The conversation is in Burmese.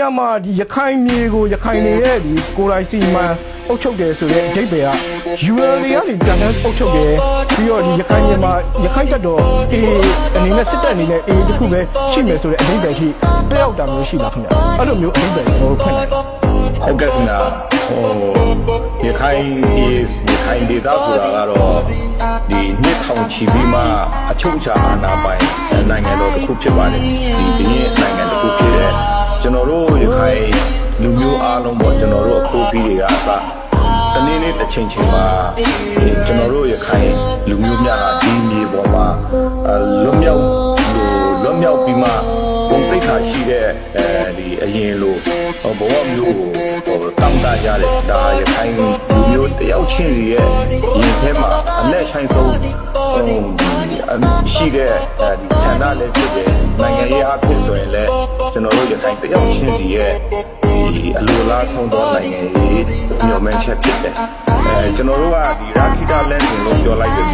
ညမှာဒီရခိုင်မြေကိုရခိုင်နေရဲ့ဒီကိုယ်တိုင်စီမံအုပ်ချုပ်တယ်ဆိုတဲ့အဓိပ္ပာယ်က UL တွေကနေတန်တန်းအုပ်ချုပ်တယ်ပြီးတော့ဒီရခိုင်မြေမှာရခိုင်တက်တော့ A အနေနဲ့စစ်တပ်အနေနဲ့ A တခုပဲရှိမယ်ဆိုတဲ့အဓိပ္ပာယ်ရှိတက်ရောက်တာမျိုးရှိတာခင်ဗျအဲ့လိုမျိုးအဓိပ္ပာယ်ကိုဖွင့်လိုက်ဟုတ်ကဲ့ခင်ဗျာဟိုရခိုင်ဒီရခိုင်ဒေသဆိုတာကတော့ဒီနှစ်ထောင်ချီပြီးမှအချုပ်အခြာအာဏာပိုင်နိုင်ငံတော်တစ်ခုဖြစ်ပါတယ်ဒီဘ တော်တို့ရခိုင်လူမျိုးအားလုံးပေါ့ကျွန်တော်တို့အခုပြီးတွေကအစတနေ့နေ့တစ်ချိန်ချိန်မှာဒီကျွန်တော်တို့ရခိုင်လူမျိုးများဟာဒီမြေပေါ်မှာအဲလွတ်မြောက်လို့လွတ်မြောက်ပြီးမှဘုံသိက္ခာရှိတဲ့အဲဒီအရင်လိုဟိုဘဝမျိုးကိုဟိုတောင်းတကြတယ်ဒါရခိုင်လူမျိုးတယောက်ချင်းစီရဲ့ရင်ထဲမှာအ လက်ဆိုင်ဆုံးဟိုရှိတဲ့အဲဒီဆန္ဒလည်းဖြစ်တယ်နိုင်ငံရေးအဖြစ်ဆိုရင်လည်းကျွန်တော်တို့ရခိုင်တယောက်ချင်းစီရဲ့ဒီအလိုလားဆုံးသောနိုင်ငံရေးညှော်မှန်းချက်ဖြစ်တယ်အဲကျွန်တော်တို့ကဒီရာခိတာလန်စင်လို့ပြောလိုက်ပေမဲ့ဟို